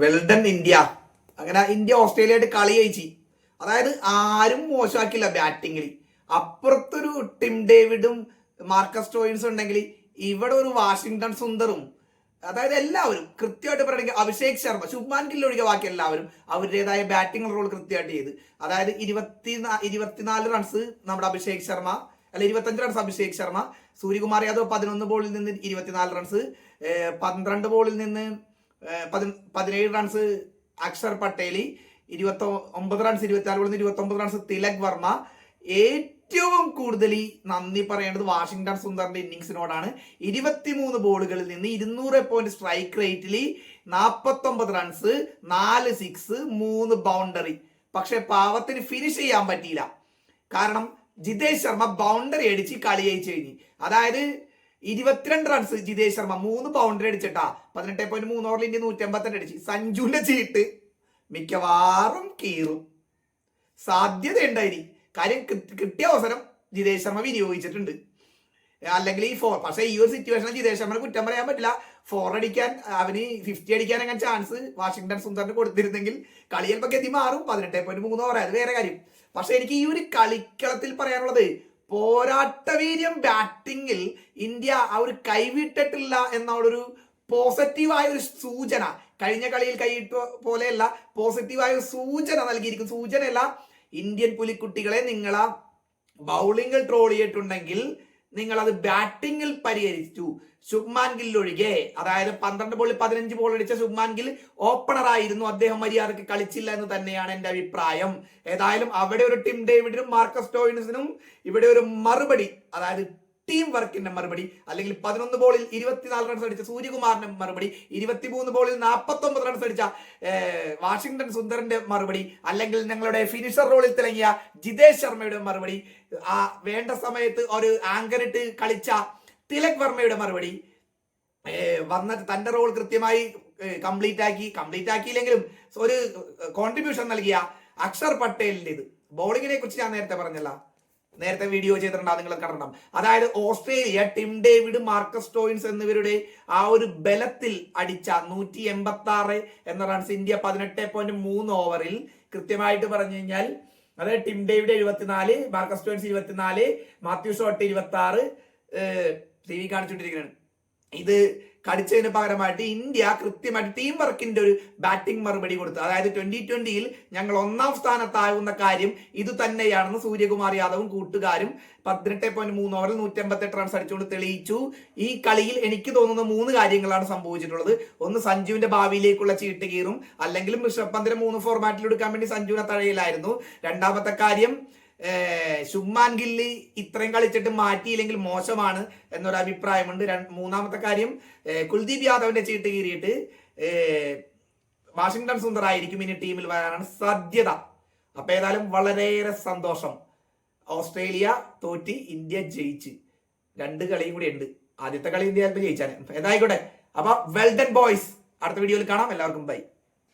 Well done India. അങ്ങനെ India ഓസ്ട്രേലിയയായിട്ട് കളി ജയിച്ചു. അതായത് ആരും മോശമാക്കില്ല ബാറ്റിങ്ങിൽ അപ്പുറത്തൊരു ടിം ഡേവിഡും മാർക്കസ് സ്റ്റോയിൻസും ഉണ്ടെങ്കിൽ ഇവിടെ ഒരു വാഷിങ്ടൺ സുന്ദറും അതായത് എല്ലാവരും കൃത്യമായിട്ട് പറയണെങ്കിൽ അഭിഷേക് ശർമ്മ ശുഭ്മാൻ ഗിൽ ഒഴികെ ബാക്കി എല്ലാവരും അവരുടേതായ ബാറ്റിംഗ് റോൾ കൃത്യമായിട്ട് ചെയ്ത്. അതായത് ഇരുപത്തി ഇരുപത്തിനാല് റൺസ് നമ്മുടെ അഭിഷേക് ശർമ്മ അല്ല ഇരുപത്തഞ്ച് റൺസ് അഭിഷേക് ശർമ്മ സൂര്യകുമാർ യാദവ് പതിനൊന്ന് ബോളിൽ നിന്ന് ഇരുപത്തിനാല് റൺസ് പന്ത്രണ്ട് ബോളിൽ നിന്ന് പതി- പതിനേഴ് റൺസ് അക്ഷർ പട്ടേലി ഇരുപത്തി ഒമ്പത് റൺസ് ഇരുപത്തിനാല് ബോളിൽ നിന്ന് ഇരുപത്തി ഒമ്പത് റൺസ് തിലക് വർമ്മ. ഏറ്റവും കൂടുതൽ നന്ദി പറയേണ്ടത് വാഷിങ്ടൺ സുന്ദറിന്റെ ഇന്നിങ്സിനോടാണ് ഇരുപത്തിമൂന്ന് ബോളുകളിൽ നിന്ന് ഇരുന്നൂറ് പോയിന്റ് സ്ട്രൈക്ക് റേറ്റിൽ നാൽപ്പത്തൊമ്പത് റൺസ് നാല് സിക്സ് മൂന്ന് ബൗണ്ടറി പക്ഷെ പാവത്തിന് ഫിനിഷ് ചെയ്യാൻ പറ്റിയില്ല. കാരണം ജിതേഷ് ശർമ്മ ബൗണ്ടറി അടിച്ച് കളി ജയിച്ചു കഴിഞ്ഞു. അതായത് ഇരുപത്തിരണ്ട് റൺസ് ജിതേഷ് ശർമ്മ മൂന്ന് ബൗണ്ടറി അടിച്ചിട്ടാ. പതിനെട്ട് പോയിന്റ് മൂന്ന് ഓവറിൽ ഇന്ത്യ നൂറ്റി അമ്പത്തെട്ട് അടിച്ച്. സഞ്ജുവിന്റെ ചീട്ട് മിക്കവാറും കീറും. സാധ്യത ഉണ്ടായിരി കാര്യം കിട്ടിയ അവസരം ജിതേഷ് ശർമ്മ വിനിയോഗിച്ചിട്ടുണ്ട്. അല്ലെങ്കിൽ ഈ ഫോർ പക്ഷേ ഈ ഒരു സിറ്റുവേഷനിൽ ജിതേഷ് ശർമ്മനെ കുറ്റം പറയാൻ പറ്റില്ല. ഫോർ അടിക്കാൻ അവന് ഫിഫ്റ്റി അടിക്കാൻ അങ്ങനെ ചാൻസ് വാഷിങ്ടൺ സുന്ദറിന് കൊടുത്തിരുന്നെങ്കിൽ കളി ചിലപ്പോൾ ഗതി മാറും. പതിനെട്ട് പോയിന്റ് മൂന്ന് ഓവർ അത് വേറെ കാര്യം. പക്ഷെ എനിക്ക് ഈ ഒരു കളിക്കളത്തിൽ പറയാനുള്ളത് പോരാട്ടവീര്യം ബാറ്റിങ്ങിൽ ഇന്ത്യ ആ ഒരു കൈവിട്ടിട്ടില്ല എന്നുള്ളൊരു പോസിറ്റീവായ ഒരു സൂചന. കഴിഞ്ഞ കളിയിൽ കൈയിട്ട പോലെയല്ല പോസിറ്റീവായ ഒരു സൂചന നൽകിയിരിക്കും സൂചനയല്ല ഇന്ത്യൻ പുലിക്കുട്ടികളെ നിങ്ങളാ ബൗളിംഗിൽ ട്രോൾ ചെയ്തിട്ടുണ്ടെങ്കിൽ നിങ്ങൾ അത് ബാറ്റിംഗിൽ പരിഹരിച്ചു. ശുഭ്മാൻ ഗിൽ ഒഴികെ അതായത് പന്ത്രണ്ട് ബോളിൽ പതിനഞ്ച് ബോൾ അടിച്ച ശുഭ്മാൻ ഗിൽ ഓപ്പണർ ആയിരുന്നു. അദ്ദേഹം മര്യാദയ്ക്ക് കളിച്ചില്ല എന്ന് തന്നെയാണ് എന്റെ അഭിപ്രായം. ഏതായാലും അവിടെ ഒരു ടിം ഡേവിഡിനും മാർക്കസ് ടോയിൻസിനും ഇവിടെ ഒരു മറുപടി അതായത് ടീം വർക്കിന്റെ മറുപടി അല്ലെങ്കിൽ പതിനൊന്ന് ബോളിൽ ഇരുപത്തിനാല് റൺസ് അടിച്ച സൂര്യകുമാറിന്റെ മറുപടി ഇരുപത്തിമൂന്ന് ബോളിൽ നാൽപ്പത്തി ഒമ്പത് റൺസ് അടിച്ച വാഷിംഗ്ടൺ സുന്ദറിന്റെ മറുപടി അല്ലെങ്കിൽ ഞങ്ങളുടെ ഫിനിഷർ റോളിൽ തിളങ്ങിയ ജിതേഷ് ശർമ്മയുടെ മറുപടി ആ വേണ്ട സമയത്ത് ഒരു ആങ്കറിട്ട് കളിച്ച തിലക് വർമ്മയുടെ മറുപടി വന്ന തന്റെ റോൾ കൃത്യമായി കംപ്ലീറ്റ് ആക്കി കംപ്ലീറ്റ് ആക്കിയില്ലെങ്കിലും ഒരു കോൺട്രിബ്യൂഷൻ നൽകിയ അക്ഷർ പട്ടേലിന്റെത് ബോളിങ്ങിനെ കുറിച്ച് ഞാൻ നേരത്തെ പറഞ്ഞല്ല. നേരത്തെ വീഡിയോ ചെയ്തിട്ടുണ്ട് നിങ്ങൾ കണ്ടണം അതായത് Australia Tim David Marcus Stoinis എന്നിവരുടെ ആ ഒരു ബലത്തിൽ അടിച്ച നൂറ്റി എൺപത്തി ആറ് എന്ന റൺസ് ഇന്ത്യ പതിനെട്ട് പോയിന്റ് മൂന്ന് ഓവറിൽ കൃത്യമായിട്ട് പറഞ്ഞു കഴിഞ്ഞാൽ അതായത് ടിം ഡേവിഡ് എഴുപത്തിനാല് മാർക്കസ് സ്റ്റോയിൻസ് ഇരുപത്തിനാല് മാത്യു ഷോട്ട് ഇരുപത്തി ആറ് ടി വി കാണിച്ചുകൊണ്ടിരിക്കുകയാണ്. ഇത് കടിച്ചതിന് പകരമായിട്ട് ഇന്ത്യ കൃത്യമായിട്ട് ടീം വർക്കിന്റെ ഒരു ബാറ്റിംഗ് മറുപടി കൊടുത്തു. അതായത് ട്വന്റി ട്വന്റിയിൽ ഞങ്ങൾ ഒന്നാം സ്ഥാനത്താകുന്ന കാര്യം ഇത് തന്നെയാണെന്ന് സൂര്യകുമാർ യാദവും കൂട്ടുകാരും പതിനെട്ട് പോയിന്റ് മൂന്ന് ഓവറിൽ നൂറ്റി അമ്പത്തെട്ട് റൺസ് അടിച്ചുകൊണ്ട് തെളിയിച്ചു. ഈ കളിയിൽ എനിക്ക് തോന്നുന്ന മൂന്ന് കാര്യങ്ങളാണ് സംഭവിച്ചിട്ടുള്ളത്. ഒന്ന് സഞ്ജുവിന്റെ ഭാവിയിലേക്കുള്ള ചീട്ട് കീറും. അല്ലെങ്കിൽ ഋഷഭ് പന്തിന്റെ മൂന്ന് ഫോർമാറ്റിൽ എടുക്കാൻ വേണ്ടി സഞ്ജുവിനെ തഴയിലായിരുന്നു. രണ്ടാമത്തെ കാര്യം ശുഭ്മാൻ ഗില്ലി ഇത്രയും കളിച്ചിട്ട് മാറ്റിയില്ലെങ്കിൽ മോശമാണ് എന്നൊരു അഭിപ്രായമുണ്ട്. മൂന്നാമത്തെ കാര്യം കുൽദീപ് യാദവിന്റെ ചീട്ട് കീറിയിട്ട് വാഷിങ്ടൺ സുന്ദർ ആയിരിക്കും ഇനി ടീമിൽ വരാനാണ് സാധ്യത. അപ്പൊ ഏതായാലും വളരെയേറെ സന്തോഷം. ഓസ്ട്രേലിയ തോറ്റി ഇന്ത്യ ജയിച്ച്. രണ്ട് കളിയും കൂടി ഉണ്ട്. ആദ്യത്തെ കളി ഇന്ത്യ ചിലപ്പോൾ ജയിച്ചാൽ ഏതായിക്കോട്ടെ. അപ്പൊ വെൽഡൻ ബോയ്സ്. അടുത്ത വീഡിയോയിൽ കാണാം. എല്ലാവർക്കും ബൈ.